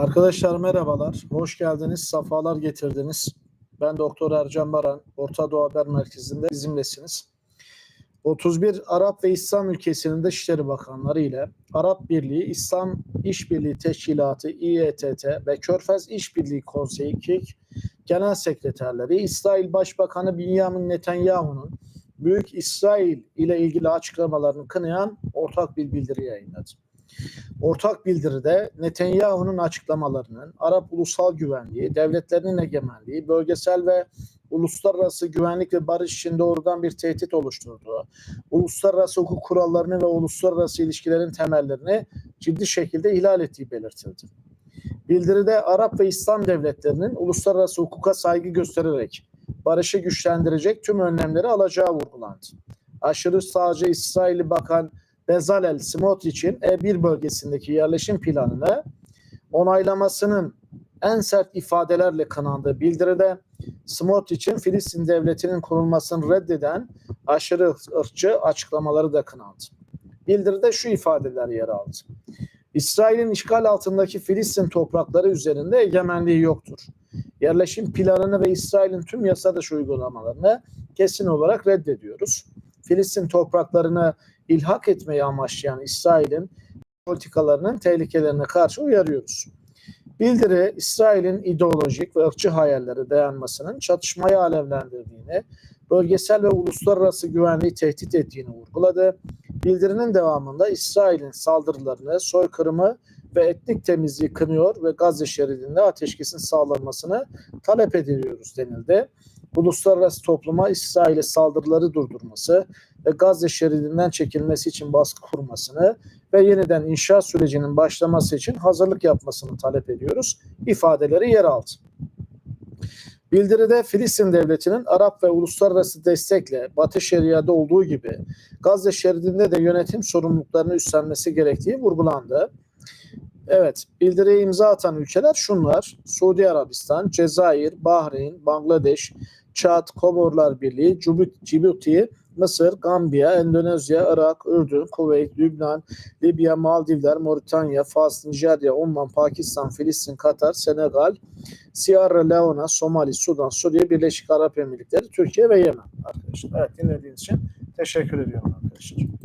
Arkadaşlar merhabalar. Hoş geldiniz. Safalar getirdiniz. Ben Doktor Ercan Baran. Orta Doğu Haber Merkezi'nde bizimlesiniz. 31 Arap ve İslam ülkesinin Dışişleri Bakanları ile Arap Birliği, İslam İşbirliği Teşkilatı İETT ve Körfez İşbirliği Konseyi KİK Genel Sekreterleri İsrail Başbakanı Benjamin Netanyahu'nun Büyük İsrail ile ilgili açıklamalarını kınayan ortak bir bildiri yayınladı. Ortak bildiride Netanyahu'nun açıklamalarının Arap ulusal güvenliği, devletlerinin egemenliği, bölgesel ve uluslararası güvenlik ve barış için doğrudan bir tehdit oluşturduğu, uluslararası hukuk kurallarını ve uluslararası ilişkilerin temellerini ciddi şekilde ihlal ettiği belirtildi. Bildiride Arap ve İslam devletlerinin uluslararası hukuka saygı göstererek barışı güçlendirecek tüm önlemleri alacağı vurgulandı. Aşırı sağcı İsrailli Bakan Bezalel Smotrich'in E1 bölgesindeki yerleşim planını onaylamasının en sert ifadelerle kınandığı bildiride Smotrich'in Filistin devletinin kurulmasını reddeden aşırı ırkçı açıklamaları da kınandı. Bildiride şu ifadeler yer aldı. İsrail'in işgal altındaki Filistin toprakları üzerinde egemenliği yoktur. Yerleşim planını ve İsrail'in tüm yasa dışı uygulamalarını kesin olarak reddediyoruz. Filistin topraklarını ilhak etmeyi amaçlayan İsrail'in politikalarının tehlikelerine karşı uyarıyoruz. Bildiri, İsrail'in ideolojik ve ırkçı hayalleri dayanmasının çatışmayı alevlendirdiğini, bölgesel ve uluslararası güvenliği tehdit ettiğini vurguladı. Bildirinin devamında İsrail'in saldırılarını, soykırımı ve etnik temizliği kınıyor ve Gazze şeridinde ateşkesin sağlanmasını talep ediyoruz denildi. Uluslararası topluma İsrail'e saldırıları durdurması ve Gazze şeridinden çekilmesi için baskı kurmasını ve yeniden inşaat sürecinin başlaması için hazırlık yapmasını talep ediyoruz. ifadeleri yer aldı. Bildiride Filistin devletinin Arap ve uluslararası destekle Batı Şeria'da olduğu gibi Gazze şeridinde de yönetim sorumluluklarını üstlenmesi gerektiği vurgulandı. Evet, bildiriye imza atan ülkeler şunlar. Suudi Arabistan, Cezayir, Bahreyn, Bangladeş, Çad, Komorlar Birliği, Cibuti, Mısır, Gambiya, Endonezya, Irak, Ürdün, Kuveyt, Lübnan, Libya, Maldivler, Moritanya, Fas, Nijerya, Oman, Pakistan, Filistin, Katar, Senegal, Sierra Leone, Somali, Sudan, Suriye, Birleşik Arap Emirlikleri, Türkiye ve Yemen arkadaşlar. Evet dinlediğiniz için teşekkür ediyorum arkadaşlar.